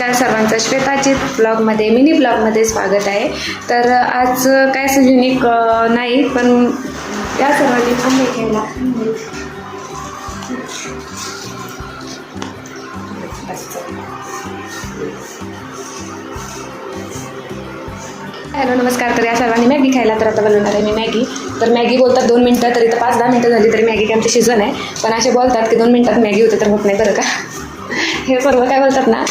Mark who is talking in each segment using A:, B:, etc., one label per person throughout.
A: नमस्कार सर्वांचं. श्वेताची ब्लॉगमध्ये मिनी ब्लॉगमध्ये स्वागत आहे. तर आज काय असं युनिक नाही पण या सर्वांनी आंबे घ्यायला हॅलो नमस्कार. तर या सर्वांनी मॅगी खायला तर आता बनवणार आहे मी मॅगी. तर मॅगी बोलतात दोन मिनटं तरी तर पाच दहा मिनटं झाली तरी मॅगी आमची शिजन आहे. पण असे बोलतात की दोन मिनटात मॅगी होते तर होत नाही बरं का? हे सर्व काय बोलतात ना?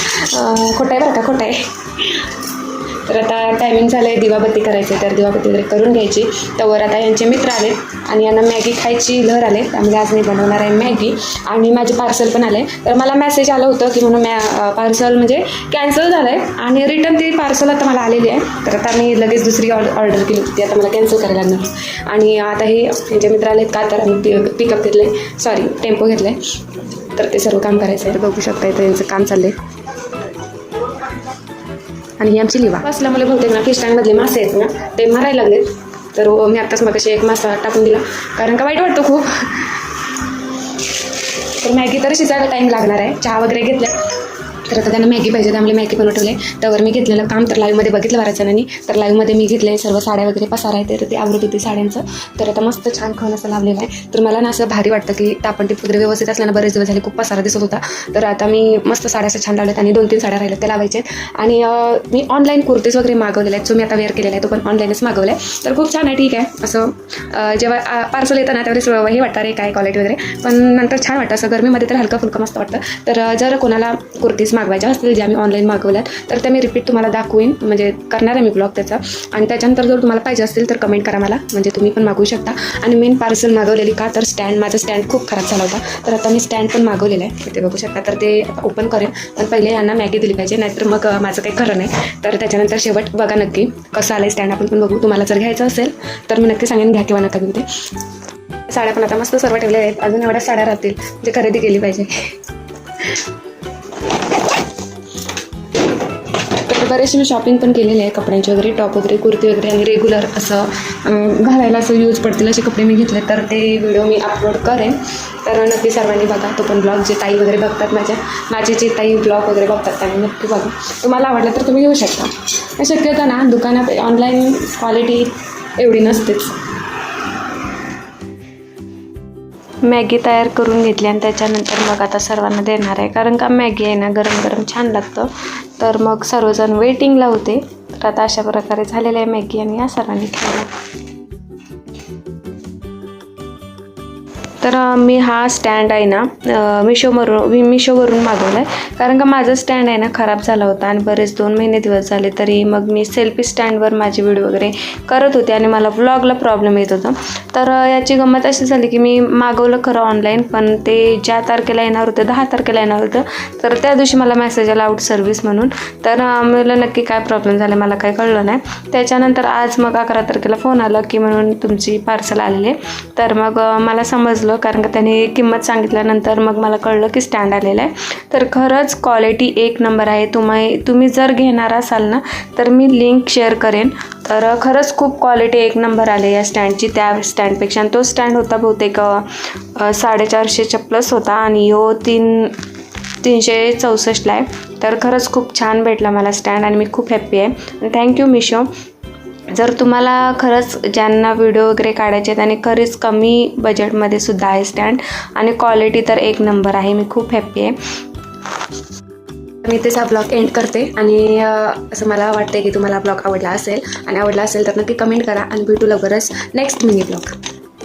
A: खोटं आहे बरं का? खोटं आहे. तर आता टायमिंग झालं आहे दिवाबत्ती करायची तर दिवाबत्ती वगैरे करून घ्यायची. त्यावर आता यांचे मित्र आले आणि यांना मॅगी खायची लहर आले त्यामुळे आज मी बनवणार आहे मॅगी आणि माझे पार्सल पण आले तर मला मेसेज आलं होतं की म्हणून मॅ पार्सल म्हणजे कॅन्सल झालं आहे आणि रिटर्न ती पार्सल आता मला आलेली आहे. तर आता मी लगेच दुसरी ऑर्डर ऑर्डर केली होती. ती आता मला कॅन्सल करायला लागणार आणि आता हे यांचे मित्र आलेत का? तर आम्ही पि पिकअप घेतले सॉरी टेम्पो घेतले तर ते सर्व काम करायचं आहे तर बघू शकता इथं यांचं काम चाललं आहे आणि ही आमची लिवा. असल्यामुळे मला बहुतेक ना फिश टँकमधले मासे आहेत ना ते मारायला लागलेत. तर मी आत्ताच मग एक मासा टाकून दिला. कारण का वाईट वाटतं खूप. तर मॅगी तर शिजायला टाईम लागणार आहे. चहा वगैरे घेतल्या. तर आता त्यांना मॅगी पाहिजे त्यामुळे मॅगी बनवले ठेवले त्यावर मी घेतलेलं काम तर लाईव्हमध्ये बघितलं बऱ्याच जणांनी. तर लाईव्हमध्ये मी घेतले सर्व साड्या वगैरे पसार आहे तर ते आवडत होती साड्यांचं. तर आता मस्त छान खाऊन असं लावलेलं आहे. तर मला ना असं भारी वाटतं की तापण टिप वगैरे व्यवस्थित असल्यानं बरेच दिवस झाले खूप पसारा दिसत होता. तर आता मी मस्त साड्या असं छान लावल्यात आणि दोन तीन साड्या राहिल्या त्या लावायच्या आहेत. आणि मी ऑनलाईन कुर्तीज वगैरे मागवलेल्या आहेत जो मी आता वेअर केलेला आहे तो पण ऑनलाईनच मागवला आहे तर खूप छान आहे ठीक आहे. असं जेव्हा पार्सल येतं ना त्यावेळेस हे वाटतं रे काय क्वालिटी वगैरे. पण नंतर छान वाटतं असं गरमीमध्ये तर हलका फुलका मस्त वाटतं. तर जर कोणाला कुर्तीज मागवायच्या असतील ज्या मी ऑनलाईन मागवल्यात तर त्या मी रिपीट तुम्हाला दाखवीन. म्हणजे करणार आहे मी ब्लॉग त्याचा. आणि त्याच्यानंतर जर तुम्हाला पाहिजे असेल तर कमेंट करा मला. म्हणजे तुम्ही पण मागवू शकता. आणि मेन पार्सल मागवलेली का? तर स्टँड माझं स्टँड खूप खराब झाला होता. तर आता मी स्टँड पण मागवलेलं आहे. ते बघू शकता. तर ते ओपन करेन. पण पहिले यांना मॅगी दिली पाहिजे. नाहीतर मग माझं काही खरं नाही. तर त्याच्यानंतर शेवट बघा नक्की कसं आलं स्टँड आपण पण बघू. तुम्हाला जर घ्यायचं असेल तर मी नक्की सांगेन. घ्या किंवा नका घेऊ ते. साड्या पण आता मस्त सर्व ठेवल्या आहेत. अजून एवढ्या साड्या राहतील. जे खरेदी केली पाहिजे. तर बरेचसे मी शॉपिंग पण केलेली आहे कपड्यांची वगैरे टॉप वगैरे कुर्ती वगैरे आणि रेग्युलर असं घालायला असं यूज पडतील असे कपडे मी घेतले तर ते व्हिडिओ मी अपलोड करेन. तर नक्की सर्वांनी बघा तो पण ब्लॉग जे ताई वगैरे बघतात माझ्या माझे जे ताई ब्लॉग वगैरे बघतात त्यांनी नक्की बघा. तुम्हाला आवडलं तर तुम्ही घेऊ शकता. शक्यता ना दुकानात ऑनलाईन क्वालिटी एवढी नसतेच. मॅगी तयार करून घेतली आणि त्याच्यानंतर मग आता सर्वांना देणार आहे. कारण का मॅगी आहे ना गरम गरम छान लागतं. तर मग सर्वजण वेटिंगला होते. तर आता अशा प्रकारे झालेलं आहे मॅगी आणि या सर्वांनी खायला. तर मी हा स्टँड आहे ना मिशोवरून मी मिशोवरून मागवला आहे कारण का माझं स्टँड आहे ना खराब झाला होता आणि बरेच दोन महिने दिवस झाले तरी मग मी सेल्फी स्टँडवर माझे व्हिडिओ वगैरे करत होते आणि मला व्लॉगला प्रॉब्लेम येत होता. तर याची गंमत अशी झाली की मी मागवलं खरं ऑनलाईन पण ते ज्या तारखेला येणार होतं दहा तारखेला येणार होतं तर त्या दिवशी मला मेसेज आला आउट सर्व्हिस म्हणून. तर मला नक्की काय प्रॉब्लेम झाला मला काय कळलं नाही. त्याच्यानंतर आज मग अकरा तारखेला फोन आला की म्हणून तुमची पार्सल आलेली आहे. तर मग मला समजलं कारण का त्याने किंमत सांगितल्यानंतर मग मला कळलं की स्टँड आलेलं आहे. तर खरंच क्वालिटी एक नंबर आहे. तुम्ही तुम्ही जर घेणार असाल ना तर मी लिंक शेअर करेन. तर खरंच खूप क्वालिटी एक नंबर आले या स्टँडची त्या स्टँडपेक्षा आणि तो स्टँड होता बहुतेक साडेचारशेच्या प्लस होता आणि यो तीन तीनशे चौसष्टला आहे. तर खरंच खूप छान भेटला मला स्टँड आणि मी खूप हॅप्पी आहे. थँक्यू मिशो जर तुम्हाला खरंच ज्यांना व्हिडिओ वगैरे काढायचे आहेत आणि खरेच कमी बजेटमध्ये सुद्धा आहे स्टँड आणि क्वालिटी तर एक नंबर आहे मी खूप हॅप्पी आहे. मी इथेच हा ब्लॉग एंड करते आणि असं मला वाटते की तुम्हाला ब्लॉग आवडला असेल आणि आवडला असेल तर नक्की कमेंट करा आणि भेटू लवकरच नेक्स्ट मिनी ब्लॉग